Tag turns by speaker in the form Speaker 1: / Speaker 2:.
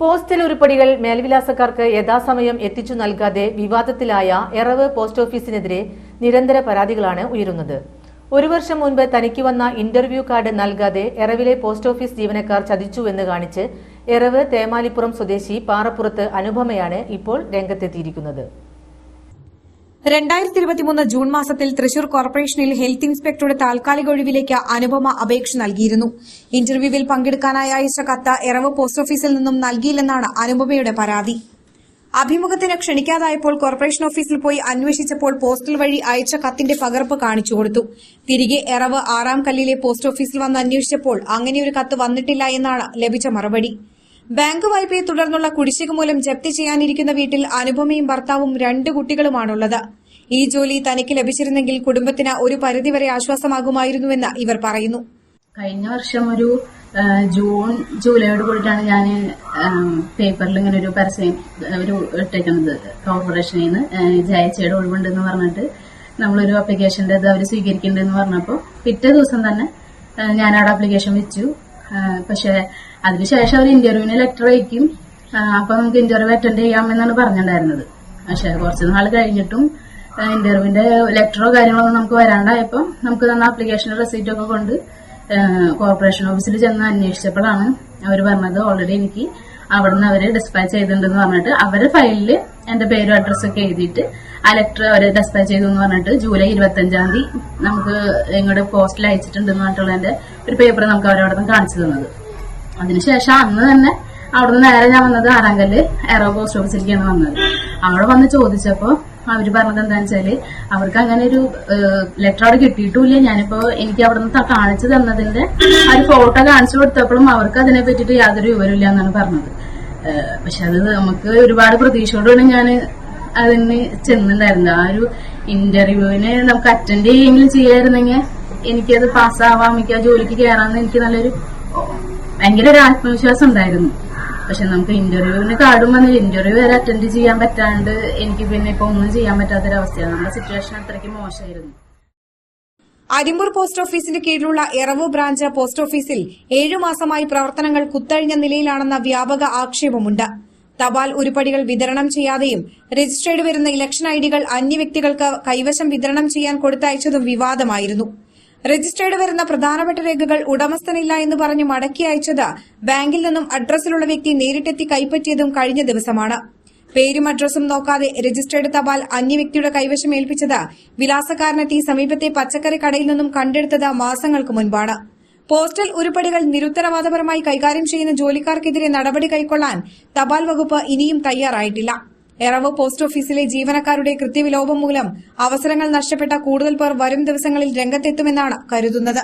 Speaker 1: Postal ഉരുപ്പടികൾ മേൽവിലാസക്കാർക്ക് യഥാസമയം എത്തിച്ചു നൽകാതെ വിവാദത്തിലായ എറവ് പോസ്റ്റ് ഓഫീസിനെതിരെ നിരന്തര പരാതികളാണ് ഉയരുന്നത്. ഒരു വർഷം മുൻപ് തനിക്ക് വന്ന ഇന്റർവ്യൂ കാർഡ് നൽകാതെ എറവിലെ പോസ്റ്റ് ഓഫീസ് ജീവനക്കാർ ചതിച്ചുവെന്ന് കാണിച്ച് എറവ് തേമാലിപ്പുറം സ്വദേശി പാറപ്പുറത്ത് അനുപമയാണ് ഇപ്പോൾ രംഗത്തെത്തിയിരിക്കുന്നത്.
Speaker 2: രണ്ടായിരത്തി ഇരുപത്തിമൂന്ന് ജൂൺ മാസത്തിൽ തൃശൂർ കോർപ്പറേഷനിൽ ഹെൽത്ത് ഇൻസ്പെക്ടറുടെ താൽക്കാലിക ഒഴിവിലേക്ക് അനുപമ അപേക്ഷ നൽകിയിരുന്നു. ഇന്റർവ്യൂവിൽ പങ്കെടുക്കാനായി അയച്ച കത്ത് എറവ് പോസ്റ്റ് ഓഫീസിൽ നിന്നും നൽകിയില്ലെന്നാണ് അനുപമയുടെ പരാതി. അഭിമുഖത്തിന് ക്ഷണിക്കാതായപ്പോൾ കോർപ്പറേഷൻ ഓഫീസിൽ പോയി അന്വേഷിച്ചപ്പോൾ പോസ്റ്റൽ വഴി അയച്ച കത്തിന്റെ പകർപ്പ് കാണിച്ചു കൊടുത്തു. തിരികെ എറവ് ആറാം കല്ലിലെ പോസ്റ്റ് ഓഫീസിൽ വന്ന് അന്വേഷിച്ചപ്പോൾ അങ്ങനെയൊരു കത്ത് വന്നിട്ടില്ല എന്നാണ് ലഭിച്ച മറുപടി. ബാങ്ക് വായ്പയെ തുടർന്നുള്ള കുടിശ്ശിക മൂലം ജപ്തി ചെയ്യാനിരിക്കുന്ന വീട്ടിൽ അനുപമയും ഭർത്താവും രണ്ട് കുട്ടികളുമാണുള്ളത്. ഈ ജോലി തനിക്ക് ലഭിച്ചിരുന്നെങ്കിൽ കുടുംബത്തിന് ഒരു പരിധിവരെ ആശ്വാസമാകുമായിരുന്നുവെന്ന് ഇവർ പറയുന്നു.
Speaker 3: കഴിഞ്ഞ വർഷം ഒരു ജൂൺ ജൂലൈയോട് കൂടിയിട്ടാണ് ഞാൻ പേപ്പറിൽ ഇങ്ങനെ ഒരു പരസ്യം ഒരു ഇട്ടേക്കുന്നത് കോർപ്പറേഷനിൽ നിന്ന് ജയച്ചയുടെ ഒഴിവുണ്ടെന്ന് പറഞ്ഞിട്ട് നമ്മളൊരു അപ്ലിക്കേഷന്റെ ഇത് അവർ സ്വീകരിക്കുന്നുണ്ടെന്ന് പറഞ്ഞപ്പോൾ പിറ്റേ ദിവസം തന്നെ ഞാൻ അവിടെ അപ്ലിക്കേഷൻ വെച്ചു. പക്ഷെ അതിനുശേഷം അവർ ഇന്റർവ്യൂവിന് ലെറ്റർ അയക്കും. അപ്പൊ നമുക്ക് ഇന്റർവ്യൂ അറ്റൻഡ് ചെയ്യാമെന്നാണ് പറഞ്ഞിട്ടുണ്ടായിരുന്നത്. പക്ഷേ കുറച്ച് നാൾ കഴിഞ്ഞിട്ടും ഇന്റർവ്യൂവിന്റെ ലെറ്ററോ കാര്യങ്ങളൊന്നും നമുക്ക് വരാണ്ടായപ്പോൾ നമുക്ക് തന്ന ആപ്ലിക്കേഷൻ റെസീറ്റ് ഒക്കെ കൊണ്ട് കോർപ്പറേഷൻ ഓഫീസിൽ ചെന്ന് അന്വേഷിച്ചപ്പോഴാണ് അവർ പറഞ്ഞത് ഓൾറെഡി എനിക്ക് അവിടുന്ന് അവർ ഡിസ്പാച്ച് ചെയ്തിട്ടുണ്ടെന്ന് പറഞ്ഞിട്ട് അവരുടെ ഫയലിൽ എന്റെ പേരും അഡ്രസ്സൊക്കെ എഴുതിയിട്ട് ആ ലെറ്റർ അവർ ഡിസ്പാച്ച് ചെയ്തു എന്ന് പറഞ്ഞിട്ട് ജൂലൈ ഇരുപത്തഞ്ചാം തീയതി നമുക്ക് ഇങ്ങോട്ട് പോസ്റ്റിൽ അയച്ചിട്ടുണ്ടെന്ന് പറഞ്ഞിട്ടുള്ളതിന്റെ ഒരു പേപ്പർ നമുക്ക് അവരവിടെ നിന്ന് കാണിച്ചു തന്നത്. അതിനുശേഷം അന്ന് തന്നെ അവിടുന്ന് നേരെ ഞാൻ വന്നത് ആരാങ്കൽ എറോ പോസ്റ്റ് ഓഫീസിലേക്കാണ് വന്നത്. അവിടെ വന്ന് ചോദിച്ചപ്പോ അവർ പറഞ്ഞത് എന്താണെന്ന് വെച്ചാൽ അവർക്ക് അങ്ങനെ ഒരു ലെറ്റർ അവിടെ കിട്ടിയിട്ടില്ല ഞാനിപ്പോ എനിക്ക് അവിടെ നിന്ന് കാണിച്ചു തന്നതിന്റെ ആ ഒരു ഫോട്ടോ കാണിച്ചു കൊടുത്തപ്പോഴും അവർക്ക് അതിനെ പറ്റിയിട്ട് യാതൊരു വിവരമില്ല എന്നാണ് പറഞ്ഞത്. പക്ഷെ അത് നമുക്ക് ഒരുപാട് പ്രതീക്ഷയോടെയാണ് ഞാൻ അതിന് ചെന്നിട്ടുണ്ടായിരുന്നത് ആ ഒരു ഇന്റർവ്യൂവിന് നമുക്ക് അറ്റൻഡ് ചെയ്യുമെങ്കിലും ചെയ്യായിരുന്നെങ്കിൽ എനിക്കത് പാസ്സാവാം എനിക്ക് ആ ജോലിക്ക് കയറാമെന്ന് എനിക്ക് നല്ലൊരു ഭയങ്കര ഒരു ആത്മവിശ്വാസം ഉണ്ടായിരുന്നു. പക്ഷെ നമുക്ക് ഇന്റർവ്യൂവിന് കാർഡും വന്നില്ല. ഇന്റർവ്യൂ വരെ അറ്റൻഡ് ചെയ്യാൻ പറ്റാണ്ട് എനിക്ക് പിന്നെ ഇപ്പൊ ഒന്നും ചെയ്യാൻ പറ്റാത്തൊരവസ്ഥയാണ്. നമ്മുടെ സിറ്റുവേഷൻ അത്രയ്ക്ക് മോശമായിരുന്നു.
Speaker 2: അരിമ്പൂർ പോസ്റ്റ് ഓഫീസിന് കീഴിലുള്ള എറവു ബ്രാഞ്ച് പോസ്റ്റ് ഓഫീസിൽ ഏഴു മാസമായി പ്രവർത്തനങ്ങൾ കുത്തഴിഞ്ഞ നിലയിലാണെന്ന വ്യാപക ആക്ഷേപമുണ്ട്. തപാൽ ഉരുപ്പടികൾ വിതരണം ചെയ്യാതെയും രജിസ്റ്റേർഡ് വരുന്ന ഇലക്ഷൻ ഐഡികൾ അന്യവ്യക്തികൾക്ക് കൈവശം വിതരണം ചെയ്യാൻ കൊടുത്തയച്ചതും വിവാദമായിരുന്നു. രജിസ്ട്രേഡ് വരുന്ന പ്രധാനപ്പെട്ട രേഖകൾ ഉടമസ്ഥനില്ല എന്ന് പറഞ്ഞ് മടക്കി അയച്ചത് ബാങ്കിൽ നിന്നും അഡ്രസ്സിലുള്ള വ്യക്തി നേരിട്ടെത്തി കൈപ്പറ്റിയതും കഴിഞ്ഞ ദിവസമാണ്. പേരും അഡ്രസ്സും നോക്കാതെ രജിസ്റ്റേഡ് തപാൽ അന്യവ്യക്തിയുടെ കൈവശം ഏൽപ്പിച്ചത് വിലാസക്കാരനെത്തി സമീപത്തെ പച്ചക്കറി കടയിൽ നിന്നും കണ്ടെടുത്തത് മാസങ്ങൾക്ക് മുൻപാണ്. പോസ്റ്റൽ ഉരുപ്പടികൾ നിരുത്തരവാദപരമായി കൈകാര്യം ചെയ്യുന്ന ജോലിക്കാർക്കെതിരെ നടപടി കൈക്കൊള്ളാൻ തപാൽ വകുപ്പ് ഇനിയും തയ്യാറായിട്ടില്ല. എറവ് പോസ്റ്റ് ഓഫീസിലെ ജീവനക്കാരുടെ കൃത്യവിലോപം മൂലം അവസരങ്ങൾ നഷ്ടപ്പെട്ട കൂടുതൽ പേർ വരും ദിവസങ്ങളിൽ രംഗത്തെത്തുമെന്നാണ് കരുതുന്നത്